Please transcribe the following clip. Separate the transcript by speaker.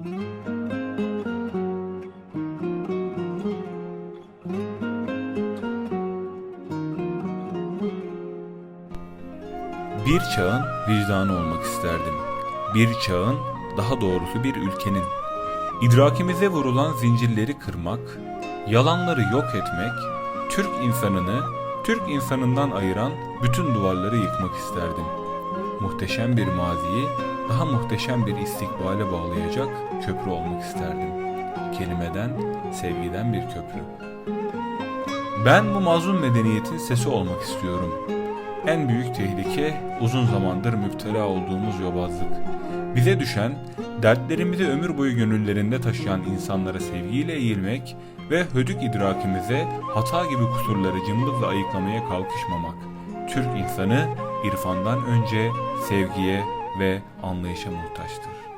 Speaker 1: Bir çağın vicdanı olmak isterdim. Bir çağın, daha doğrusu bir ülkenin. İdrakimize vurulan zincirleri kırmak, yalanları yok etmek, Türk insanını Türk insanından ayıran bütün duvarları yıkmak isterdim. Muhteşem bir maziyi daha muhteşem bir istikbale bağlayacak köprü olmak isterdim. Kelimeden, sevgiden bir köprü. Ben bu mazlum medeniyetin sesi olmak istiyorum. En büyük tehlike uzun zamandır müptela olduğumuz yobazlık. Bize düşen, dertlerimizi ömür boyu gönüllerinde taşıyan insanlara sevgiyle eğilmek ve hödük idrakimize hata gibi kusurları cımbızla ayıklamaya kalkışmamak. Türk insanı irfandan önce sevgiye ve anlayışa muhtaçtır.